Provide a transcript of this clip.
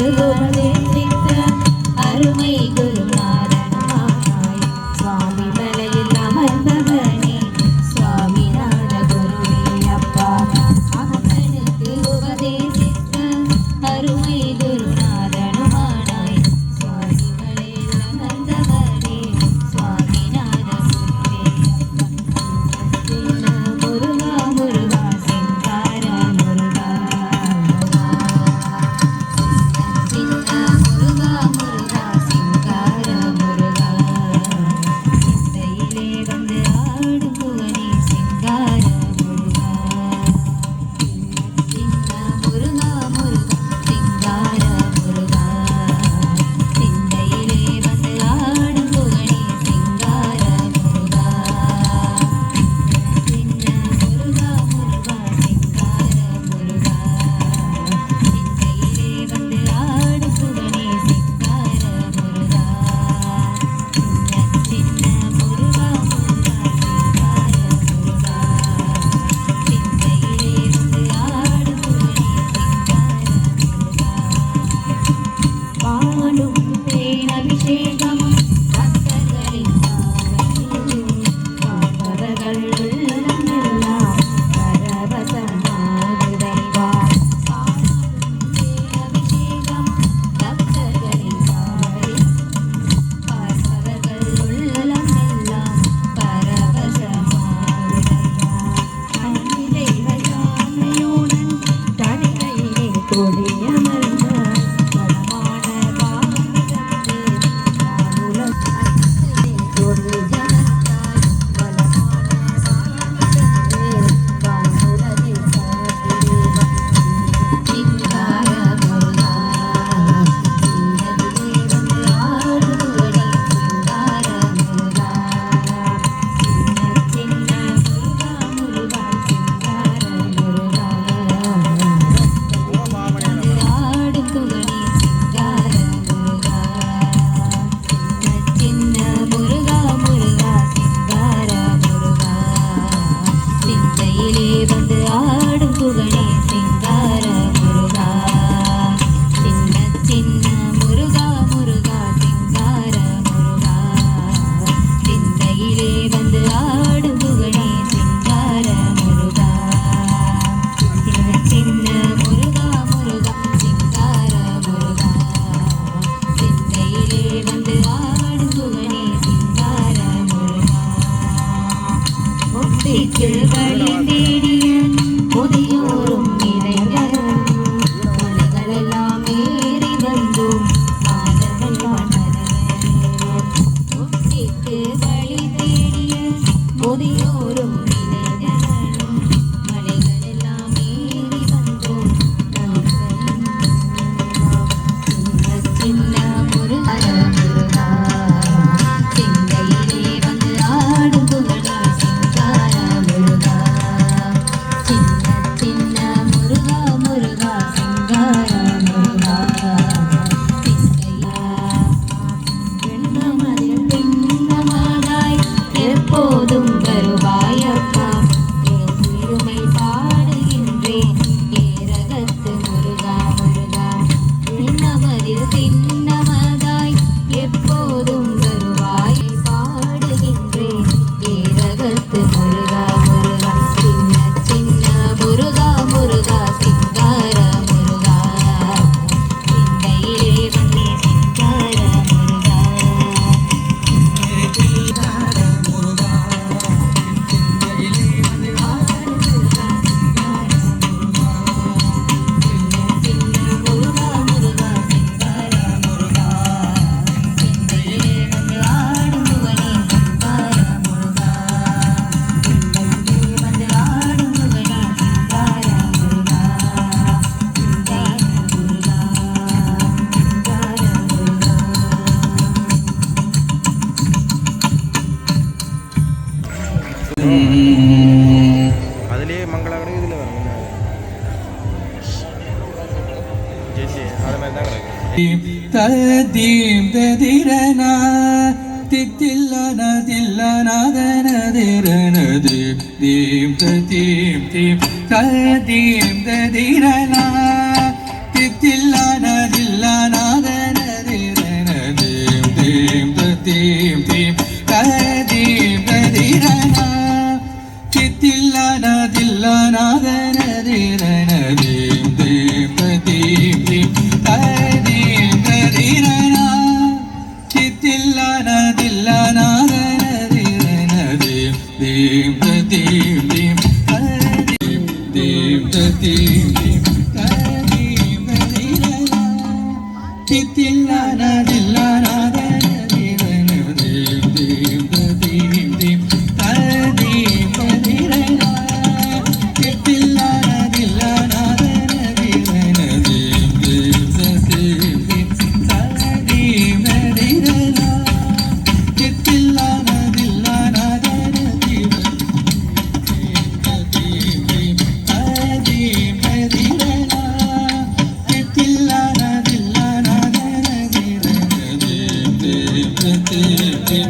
करो അതിൽ മംഗളാകട ഇതിൽ ദീപ്തീപ്തതിരന തിത്തില്ലന തില്ലനദനതിരന ദീപ്തീപ്തീപ്തീപ്തതിരന തിത്തില്ലന തില്ലനദനതിരന ദീപ്തീപ്തീപ്തീപ്ത ദേവ് ദേവ് ദേവ് ദേവ് I'm